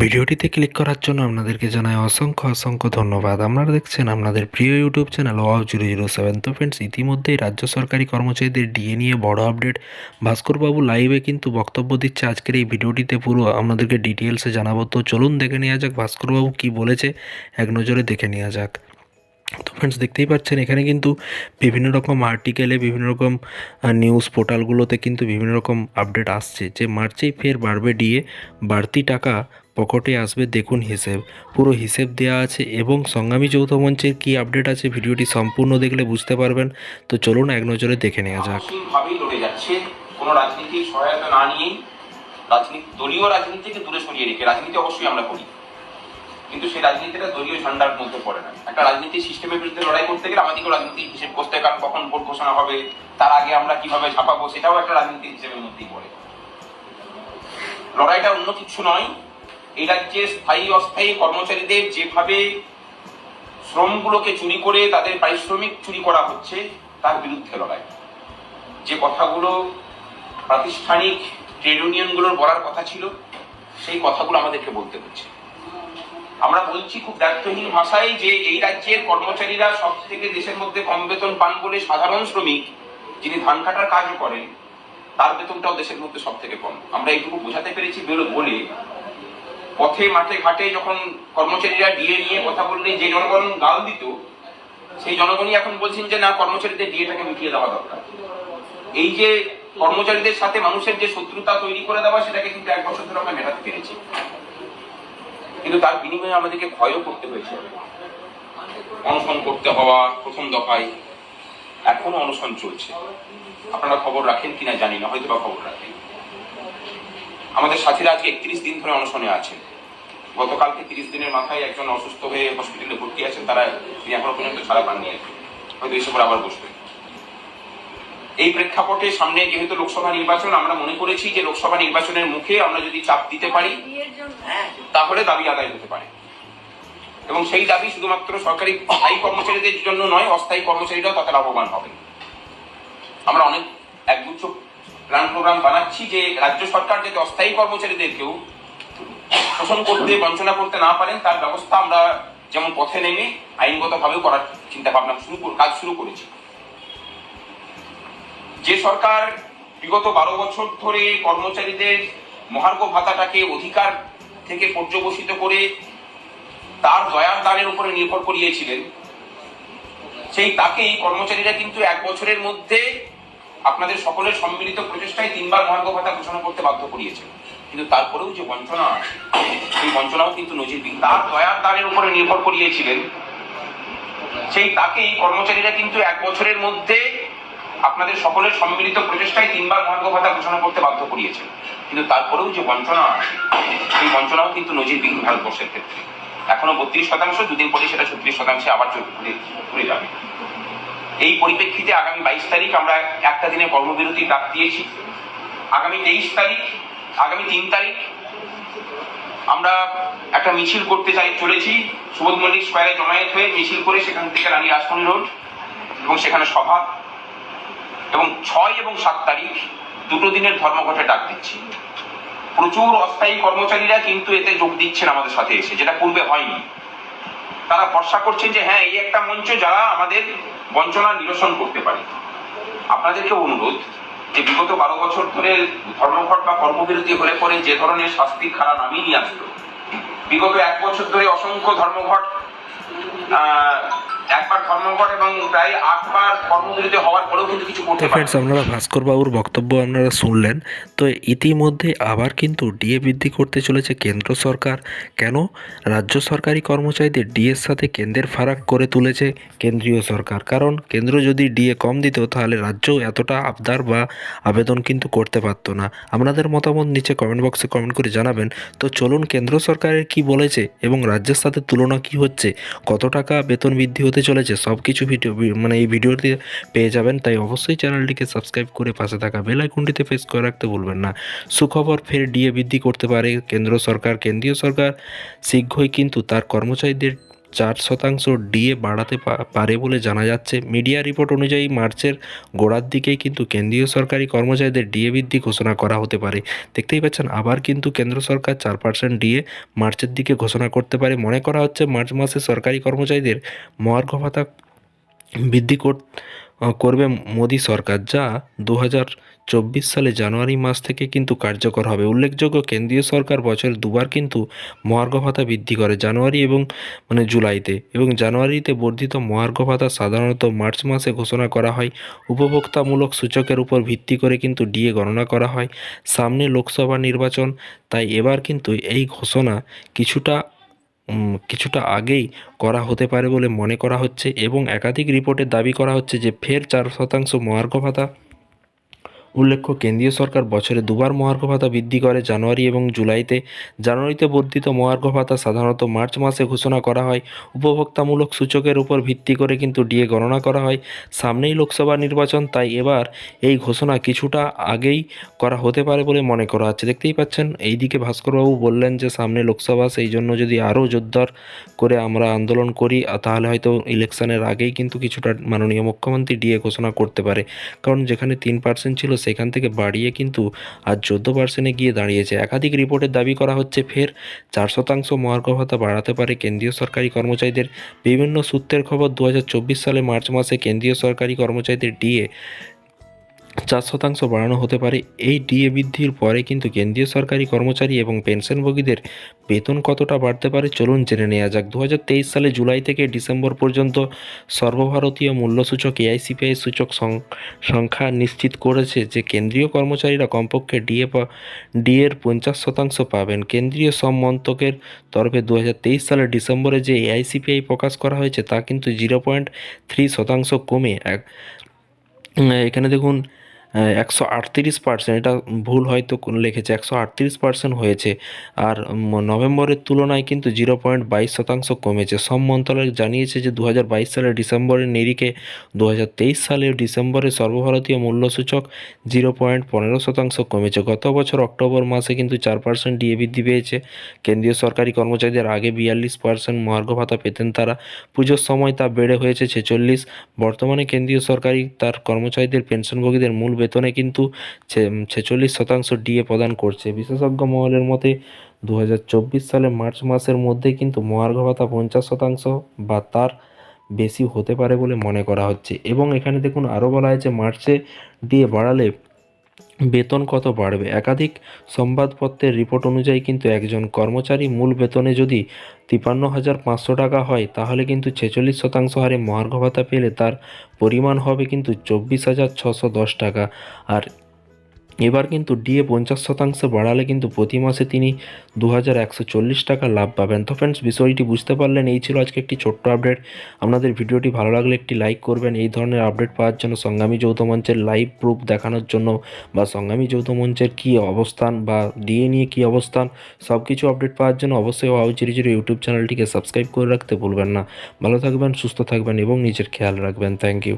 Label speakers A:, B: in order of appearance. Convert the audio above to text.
A: ভিডিওটিতে ক্লিক করার জন্য আপনাদেরকে জানাই অসংখ্য অসংখ্য ধন্যবাদ। আপনারা দেখছেন আপনাদের প্রিয় YouTube channel wow zero zero seven তো ফ্রেন্ডস ইতিমধ্যেই রাজ্য সরকারি কর্মচারীদের ডিএ নিয়ে বড় আপডেট ভাস্করবাবু লাইভে কিন্তু বক্তব্য দিচ্ছে আজকের এই ভিডিওটিতে পুরো। আপনাদেরকে ডিটেলসে জানাব। তো চলুন দেখে নেওয়া যাক ভাস্করবাবু কী বলেছে। এক নজরে দেখে নেওয়া যাক। তো ফ্রেন্ডস দেখতেই পাচ্ছেন এখানে কিন্তু বিভিন্ন রকম আর্টিকেলে বিভিন্ন রকম নিউজ পোর্টালগুলোতে কিন্তু বিভিন্ন রকম আপডেট আসছে। যে মার্চেই ফের বাড়বে ডিএ। বাড়তি টাকা পকেটে আসবে দেখুন হিসেব। পুরো হিসেব দেওয়া আছে এবং সংগ্রামী যৌথ মঞ্চের কী আপডেট আছে ভিডিওটি সম্পূর্ণ দেখলে বুঝতে পারবেন। তো চলুন এক নজরে দেখে নেওয়া যাক।
B: যাচ্ছে। কোনো রাজনীতির সহায়তা না নিয়েই রাজনীতি দলীয় রাজনীতিকে দূরে সরিয়ে রেখে রাজনীতি অবশ্যই আমরা করি। কিন্তু সেই রাজনীতিটা দলীয় ঝান্ডার মধ্যে পড়ে না। একটা রাজনীতি সিস্টেমের বিরুদ্ধে লড়াই করতে গেলে আমাদেরকে রাজনীতি হিসেব করতে হয়, কারণ কখন ভোট ঘোষণা হবে তার আগে আমরা কীভাবে ছাপাবো সেটাও একটা রাজনীতি হিসেবের মধ্যেই পড়ে। লড়াইটা অন্য কিছু নয় এই রাজ্যে স্থায়ী অস্থায়ী কর্মচারীদের যেভাবে শ্রমগুলোকে চুরি করে তাদের পারিশ্রমিক চুরি করা হচ্ছে, তার বিরুদ্ধে লড়াই। যে কথাগুলো প্রাতিষ্ঠানিক ট্রেড ইউনিয়নগুলোর বলার কথা ছিল, সেই কথাগুলো আমাদেরকে বলতে হচ্ছে। আমরা বলছি খুব দায়িত্বহীন ভাষায় যে এই রাজ্যের কর্মচারীরা সব থেকে দেশের মধ্যে কম বেতন পান বলে সাধারণ শ্রমিক, যিনি ধান কাটার কাজও করেন, তার বেতনটাও দেশের মধ্যে সব থেকে কম। আমরা এইটুকু বোঝাতে পেরেছি বলে পথে, মাঠে, ঘাটে যখন কর্মচারীরা ডিএ নিয়ে কথা বললে যে জনগণ গাল দিত, সেই জনগণই এখন বলছেন যে না, কর্মচারীদের ডিএটাকে মিটিয়ে দেওয়া দরকার। এই যে কর্মচারীদের সাথে মানুষের যে শত্রুতা তৈরি করে দেওয়া, সেটাকে কিন্তু এক বছর ধরে আমরা মেটাতে পেরেছি। কিন্তু তার বিনিময়ে আমাদেরকে ক্ষয়ও করতে হয়েছে। অনশন করতে হওয়া, প্রথম দফায় এখনও অনশন চলছে। আপনারা খবর রাখেন কিনা জানি না হয়তো বা খবর রাখেন। আমাদের সাথীরা আজকে একত্রিশ দিন ধরে অনশনে আছেন। গতকালকে তিরিশ দিনের মাথায় একজন অসুস্থ হয়ে হসপিটালে ভর্তি আছেন, তারা তিনি এখনও পর্যন্ত ছাড়া পাননি আর হয়তো এসে পরে আবার বসবেন এই প্রেক্ষাপটে সামনে যেহেতু লোকসভা নির্বাচন, আমরা মনে করেছি যে লোকসভা নির্বাচনের মুখে আমরা যদি চাপ দিতে পারি, তাহলে দাবি আদায় হতে পারে। এবং সেই দাবি শুধুমাত্র সরকারি স্থায়ী কর্মচারীদের জন্য নয়, অস্থায়ী কর্মচারীরাও তাতে লাভবান হবে। আমরা অনেক একগুচ্ছ প্ল্যান প্রোগ্রাম বানাচ্ছি যে রাজ্য সরকার যাতে অস্থায়ী কর্মচারীদেরকেও শোষণ করতে, বঞ্চনা করতে না পারেন, তার ব্যবস্থা আমরা যেমন পথে নেমে আইনগতভাবেও করার চিন্তা ভাবনা শুরু কাজ শুরু করেছি। যে সরকার বিগত বারো বছর ধরে কর্মচারীদের মহার্ঘ ভাতাটাকে অধিকার থেকে পর্যবসিত করে তার দয়ার দানের উপরে নির্ভর করিয়েছিলেন, সেই তাকেই কর্মচারীরা কিন্তু এক বছরের মধ্যে আপনাদের সকলের সম্মিলিত প্রচেষ্টায় তিনবার মহার্ঘ ভাতা ঘোষণা করতে বাধ্য করিয়েছে কিন্তু তারপরেও যে বঞ্চনা সেই বঞ্চনাও কিন্তু নজিরবিহীন তার দয়ার দানের উপরে নির্ভর করিয়েছিলেন। সেই তাকেই কর্মচারীরা কিন্তু এক বছরের মধ্যে আপনাদের সকলের সম্মিলিত প্রচেষ্টায় তিনবার মহার্ঘ ভাতা ঘোষণা করতে বাধ্য করিয়েছে কিন্তু তারপরেও যে বঞ্চনা সেই বঞ্চনাও কিন্তু নজিরবিহীন ভারতবর্ষের ক্ষেত্রে। এখনও বত্রিশ শতাংশ, দুদিন পরে সেটা ছত্রিশ শতাংশে আবার ঘুরে যাবে। এই পরিপ্রেক্ষিতে আগামী বাইশ তারিখ আমরা একটা দিনে কর্মবিরতি ডাক দিয়েছি। আগামী তেইশ তারিখ আগামী তিন তারিখ আমরা একটা মিছিল করতে চাই, চলেছি সুবোধ মল্লিক স্কোয়ারে জমায়েত হয়ে মিছিল করে সেখান থেকে রানী রাসমণি রোড এবং সেখানে সভা এবং ছয় এবং সাত তারিখ দুটো দিনের ধর্মঘটে ডাক দিচ্ছি। প্রচুর অস্থায়ী কর্মচারীরা কিন্তু এতে যোগ দিচ্ছেন আমাদের সাথে এসে, যেটা পূর্বে হয়নি। তারা ভরসা করছেন যে হ্যাঁ এই একটা মঞ্চ যারা আমাদের বঞ্চনা নিরসন করতে পারে। আপনাদেরকে অনুরোধ যে বিগত বারো বছর ধরে ধর্মঘট বা কর্মবিরতি হলে পরে যে ধরনের শাস্তি খারা নামিয়ে নিয়ে আসতো বিগত এক বছর ধরে অসংখ্য ধর্মঘট একবার ধর্মঘট এবং প্রায় আটবার কর্মবিরতি হওয়ার পরেও কিন্তু কিছু করতে
A: ফ্রেন্ডস আপনারা ভাস্কর বাবুর বক্তব্য আপনারা শুনলেন। তো ইতিমধ্যে আবার কিন্তু ডিএ বৃদ্ধি করতে চলেছে কেন্দ্র সরকার। কেন? রাজ্য সরকারি কর্মচারীদের ডিএর সাথে কেন্দ্রের ফারাক করে তুলেছে কেন্দ্রীয় সরকার। কারণ কেন্দ্র যদি ডিএ কম দিত তাহলে রাজ্য এতটা আবদার বা আবেদন কিন্তু করতে পারতো না। আপনাদের মতামত নিচে কমেন্ট বক্সে কমেন্ট করে জানাবেন। তো চলুন কেন্দ্র সরকারের কি বলেছে এবং রাজ্যের সাথে তুলনা কি হচ্ছে? কত টাকা বেতন বৃদ্ধি হতে চলেছে সব কিছু ভিডিও মানে এই ভিডিওতে পেয়ে যাবেন, তাই অবশ্যই চ্যানেলটিকে সাবস্ক্রাইব করে পাশে থাকা বেল আইকনটিতে প্রেস করে রাখতে ভুলবেন না। সুখবর ফের ডিএ বৃদ্ধি করতে পারে কেন্দ্র সরকার, কেন্দ্রীয় সরকার শীঘ্রই কিন্তু তার কর্মচারীদের চার শতাংশ ডিএ বাড়াতে পারে বলে জানা যাচ্ছে। মিডিয়া রিপোর্ট অনুযায়ী মার্চের গোড়ার দিকেই কিন্তু কেন্দ্রীয় সরকারি কর্মচারীদের ডিএ বৃদ্ধি ঘোষণা করা হতে পারে। দেখতেই পাচ্ছেন, আবার কিন্তু কেন্দ্র সরকার চার পার্সেন্ট ডিএ মার্চের দিকে ঘোষণা করতে পারে। মনে করা হচ্ছে, মার্চ মাসে সরকারি কর্মচারীদের মহার্ঘ ভাতা বৃদ্ধি কর- করবে মোদী সরকার, যা দু হাজার চব্বিশ সালে জানুয়ারি মাস থেকে কিন্তু কার্যকর হবে। উল্লেখযোগ্য কেন্দ্রীয় সরকার বছরে দুবার কিন্তু মহার্ঘ ভাতা বৃদ্ধি করে, জানুয়ারি এবং মানে জুলাইতে। এবং জানুয়ারিতে বর্ধিত মহার্ঘ ভাতা সাধারণত মার্চ মাসে ঘোষণা করা হয়। উপভোক্তামূলক সূচকের উপর ভিত্তি করে কিন্তু ডিএ গণনা করা হয়। সামনে লোকসভা নির্বাচন, তাই এবার কিন্তু এই ঘোষণা কিছুটা কিছুটা আগেই করা হতে পারে বলে মনে করা হচ্ছে। এবং একাধিক রিপোর্টে দাবি করা হচ্ছে যে ফের চার শতাংশ মহার্ঘ ভাতা উল্লেখ্য, কেন্দ্রীয় সরকার বছরে দুবার মহার্ঘ ভাতা বৃদ্ধি করে জানুয়ারি এবং জুলাইতে। জানুয়ারিতে বর্ধিত মহার্ঘ ভাতা সাধারণত মার্চ মাসে ঘোষণা করা হয়। উপভোক্তামূলক সূচকের উপর ভিত্তি করে কিন্তু ডিএ গণনা করা হয়। সামনেই লোকসভা নির্বাচন, তাই এবার এই ঘোষণা কিছুটা আগেই করা হতে পারে বলে মনে করা হচ্ছে। দেখতেই পাচ্ছেন, এইদিকে ভাস্করবাবু বললেন যে, সামনে লোকসভা, সেই জন্য যদি আরও জোরদার করে আমরা আন্দোলন করি, তাহলে হয়তো ইলেকশনের আগেই কিন্তু কিছুটা মাননীয় মুখ্যমন্ত্রী ডিএ ঘোষণা করতে পারে। কারণ যেখানে তিন পার্সেন্ট ছিল সেখান থেকে বাড়িয়ে কিন্তু আজ চোদ্দ পার্সেন্টে গিয়ে দাঁড়িয়েছে। একাধিক রিপোর্টের দাবি করা হচ্ছে ফের চার শতাংশ মহার্ঘ ভাতা বাড়াতে পারে কেন্দ্রীয় সরকারি কর্মচারীদের। বিভিন্ন সূত্রের খবর দু হাজার চব্বিশ সালে মার্চ মাসে কেন্দ্রীয় সরকারি কর্মচারীদের ডিএ চার শতাংশ বাড়ানো হতে পারে। এই ডিএ বৃদ্ধির পরে কিন্তু কেন্দ্রীয় সরকারি কর্মচারী এবং পেনশনভোগীদের বেতন কতটা বাড়তে পারে চলুন জেনে নেওয়া যাক। দু হাজার তেইশ সালে জুলাই থেকে ডিসেম্বর পর্যন্ত সর্বভারতীয় মূল্যসূচক এআইসিপিআই সূচক সংখ্যা নিশ্চিত করেছে যে কেন্দ্রীয় কর্মচারীরা কমপক্ষে ডিএ ডিএর পঞ্চাশ শতাংশ পাবেন। কেন্দ্রীয় শ্রম মন্ত্রকের তরফে দু হাজার তেইশ সালের ডিসেম্বরে যে এআইসিপিআই প্রকাশ করা হয়েছে তা কিন্তু জিরো পয়েন্ট থ্রি শতাংশ কমে। এক, এখানে দেখুন একশো আটত্রিশ পার্সেন্ট এটা ভুল হয়তো লিখেছে, একশো আটত্রিশ পার্সেন্ট হয়েছে। আর নভেম্বরের তুলনায় কিন্তু জিরো পয়েন্ট বাইশ শতাংশ কমেছে। সব মন্ত্রণালয় জানিয়েছে যে দু হাজার বাইশ সালের ডিসেম্বরের নিরিখে দু হাজার তেইশ সালের ডিসেম্বরে সর্বভারতীয় মূল্যসূচক জিরো পয়েন্ট পনেরো শতাংশ কমেছে। গত বছর অক্টোবর মাসে কিন্তু চার পার্সেন্ট ডিএ বৃদ্ধি পেয়েছে। কেন্দ্রীয় সরকারি কর্মচারীদের আগে বিয়াল্লিশ পার্সেন্ট মহার্ঘ ভাতা পেতেন তারা। পুজোর সময় তা বেড়ে হয়েছে ছেচল্লিশ। বর্তমানে কেন্দ্রীয় সরকারি তার কর্মচারীদের, পেনশনভোগীদের মূল বেতনে কিন্তু ছেচল্লিশ শতাংশ ডিএ প্রদান করছে। বিশেষজ্ঞ মহলের মতে দু হাজার চব্বিশ সালে মার্চ মাসের মধ্যে কিন্তু মহার্ঘ ভাতা পঞ্চাশ শতাংশ বা তার বেশি হতে পারে বলে মনে করা হচ্ছে। এবং এখানে দেখুন, আরও বলা হয়েছে, মার্চে ডিএ বাড়ালে বেতন কত বাড়বে? একাধিক সংবাদপত্রের রিপোর্ট অনুযায়ী কিন্তু একজন কর্মচারী মূল বেতনে যদি তিপান্ন হাজার পাঁচশো টাকা হয়, তাহলে কিন্তু ছেচল্লিশ শতাংশ হারে মহার্ঘ ভাতা পেলে তার পরিমাণ হবে কিন্তু চব্বিশ হাজার ছশো দশ টাকা। আর এবার কিন্তু ডিএ পঞ্চাশ শতাংশ বাড়ালে কিন্তু প্রতি মাসে তিনি দু হাজার একশো চল্লিশ টাকা লাভ পাবেন। তো ফ্রেন্ডস বিষয়টি বুঝতে পারলেন, এই ছিল আজকে একটি ছোট্ট আপডেট আপনাদের ভিডিওটি ভালো লাগলে একটি লাইক করবেন। এই ধরনের আপডেট পাওয়ার জন্য সংগ্রামী যৌথ মঞ্চের লাইভ প্রুফ দেখানোর জন্য বা সংগ্রামী যৌথ মঞ্চের কী অবস্থান বা ডিএ নিয়ে কী অবস্থান সব কিছু আপডেট পাওয়ার জন্য অবশ্যই ওয়াও জিরো জিরো ইউটিউব চ্যানেলটিকে সাবস্ক্রাইব করে রাখতে ভুলবেন না। ভালো থাকবেন, সুস্থ থাকবেন এবং নিজের খেয়াল রাখবেন। Thank you